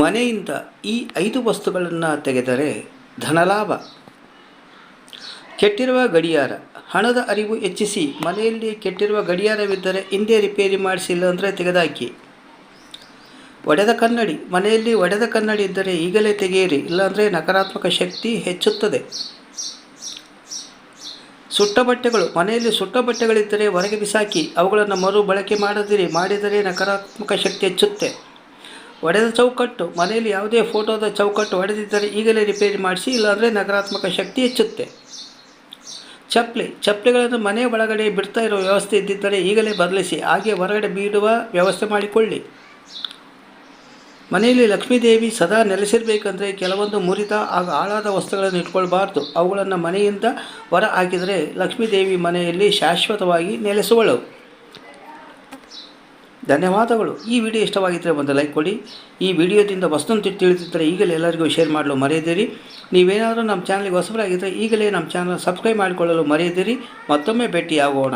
ಮನೆಯಿಂದ ಈ ಐದು ವಸ್ತುಗಳನ್ನು ತೆಗೆದರೆ ಧನಲಾಭ. ಕೆಟ್ಟಿರುವ ಗಡಿಯಾರ, ಹಣದ ಅರಿವು ಹೆಚ್ಚಿಸಿ ಮನೆಯಲ್ಲಿ ಕೆಟ್ಟಿರುವ ಗಡಿಯಾರವಿದ್ದರೆ ಹಿಂದೆ ರಿಪೇರಿ ಮಾಡಿಸಿಲ್ಲ ಅಂದರೆ ತೆಗೆದಾಕಿ. ಒಡೆದ ಕನ್ನಡಿ, ಮನೆಯಲ್ಲಿ ಒಡೆದ ಕನ್ನಡಿ ಇದ್ದರೆ ಈಗಲೇ ತೆಗೆಯಿರಿ, ಇಲ್ಲಾಂದರೆ ನಕಾರಾತ್ಮಕ ಶಕ್ತಿ ಹೆಚ್ಚುತ್ತದೆ. ಸುಟ್ಟ ಬಟ್ಟೆಗಳು, ಮನೆಯಲ್ಲಿ ಸುಟ್ಟ ಬಟ್ಟೆಗಳಿದ್ದರೆ ಹೊರಗೆ ಬಿಸಾಕಿ, ಅವುಗಳನ್ನು ಮರು ಬಳಕೆ ಮಾಡದಿರಿ, ಮಾಡಿದರೆ ನಕಾರಾತ್ಮಕ ಶಕ್ತಿ ಹೆಚ್ಚುತ್ತೆ. ಒಡೆದ ಚೌಕಟ್ಟು, ಮನೆಯಲ್ಲಿ ಯಾವುದೇ ಫೋಟೋದ ಚೌಕಟ್ಟು ಒಡೆದಿದ್ದರೆ ಈಗಲೇ ರಿಪೇರಿ ಮಾಡಿಸಿ, ಇಲ್ಲಾಂದರೆ ನಕಾರಾತ್ಮಕ ಶಕ್ತಿ ಹೆಚ್ಚುತ್ತೆ. ಚಪ್ಪಲಿ ಚಪ್ಪಲಿಗಳನ್ನು ಮನೆ ಒಳಗಡೆ ಬಿಡ್ತಾ ಇರೋ ವ್ಯವಸ್ಥೆ ಇದ್ದಿದ್ದರೆ ಈಗಲೇ ಬದಲಿಸಿ, ಹಾಗೆ ಹೊರಗಡೆ ಬೀಡುವ ವ್ಯವಸ್ಥೆ ಮಾಡಿಕೊಳ್ಳಿ. ಮನೆಯಲ್ಲಿ ಲಕ್ಷ್ಮೀದೇವಿ ಸದಾ ನೆಲೆಸಿರಬೇಕಂದ್ರೆ ಕೆಲವೊಂದು ಮುರಿದ ಆಗ ಹಾಳಾದ ವಸ್ತುಗಳನ್ನು ಇಟ್ಕೊಳ್ಬಾರ್ದು. ಅವುಗಳನ್ನು ಮನೆಯಿಂದ ಹೊರ ಹಾಕಿದರೆ ಲಕ್ಷ್ಮೀದೇವಿ ಮನೆಯಲ್ಲಿ ಶಾಶ್ವತವಾಗಿ ನೆಲೆಸುವಳು. ಧನ್ಯವಾದಗಳು. ಈ ವಿಡಿಯೋ ಇಷ್ಟವಾಗಿದ್ದರೆ ಒಂದು ಲೈಕ್ ಕೊಡಿ. ಈ ವಿಡಿಯೋದಿಂದ ವಸ್ತುಂತ ತಿಳಿದಿದ್ದರೆ ಈಗಲೇ ಎಲ್ಲರಿಗೂ ಶೇರ್ ಮಾಡಲು ಮರೆಯದಿರಿ. ನೀವೇನಾದರೂ ನಮ್ಮ ಚಾನಲ್ಗೆ ಹೊಸಬರಾಗಿದ್ದರೆ ಈಗಲೇ ನಮ್ಮ ಚಾನಲ್ ಸಬ್ಸ್ಕ್ರೈಬ್ ಮಾಡಿಕೊಳ್ಳಲು ಮರೆಯದಿರಿ. ಮತ್ತೊಮ್ಮೆ ಭೇಟಿಯಾಗೋಣ.